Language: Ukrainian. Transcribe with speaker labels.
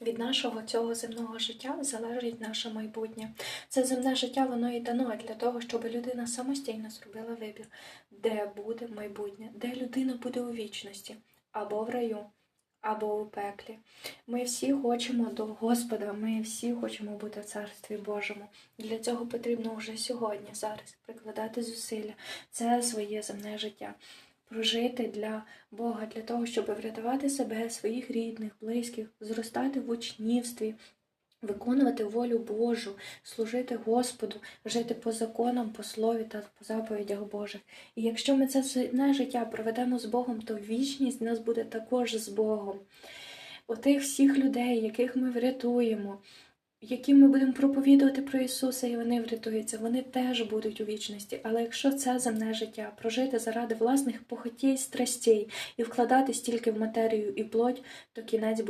Speaker 1: Від нашого цього земного життя залежить наше майбутнє. Це земне життя воно і дано для того, щоб людина самостійно зробила вибір, де буде майбутнє, де людина буде у вічності, або в раю, або у пеклі. Ми всі хочемо до Господа, ми всі хочемо бути в Царстві Божому. Для цього потрібно вже сьогодні, зараз прикладати зусилля. Це своє земне життя. Прожити для Бога, для того, щоб врятувати себе, своїх рідних, близьких, зростати в учнівстві, виконувати волю Божу, служити Господу, жити по законам, по слові та по заповідях Божих. І якщо ми це земне життя проведемо з Богом, то вічність в нас буде також з Богом. Отих всіх людей, яких ми врятуємо, яким ми будемо проповідувати про Ісуса, і вони врятуються, вони теж будуть у вічності. Але якщо це земне життя прожити заради власних похотій, страстей і вкладатись тільки в матерію і плоть, то кінець буде